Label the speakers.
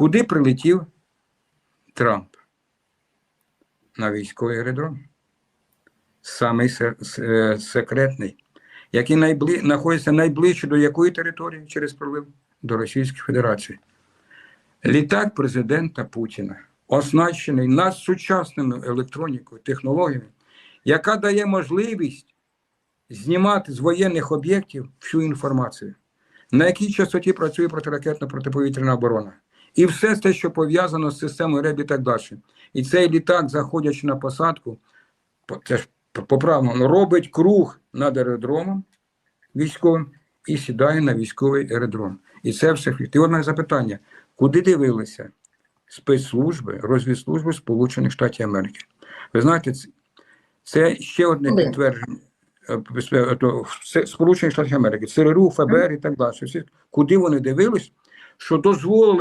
Speaker 1: Куди прилетів Трамп? На військовий аеродром. Самий се- се- секретний, який найбли... знаходиться найближче до якої території через пролив? До Російської Федерації. Літак президента Путіна оснащений надсучасними електронікою, технологіями, яка дає можливість знімати з воєнних об'єктів всю інформацію, на якій частоті працює протиракетна протиповітряна оборона. І все те, що пов'язано з системою РЕБ і так далі. І цей літак, заходячи на посадку, це ж поправно робить круг над аеродромом військовим і сідає на військовий аеродром. І це все фіктивне запитання. Куди дивилися спецслужби, розвідслужби Сполучених Штатів Америки? Ви знаєте, це, ще одне підтвердження. е, все- Сполучених Штатів Америки, ЦРУ, ФБР і так далі. Куди вони дивились, що дозволили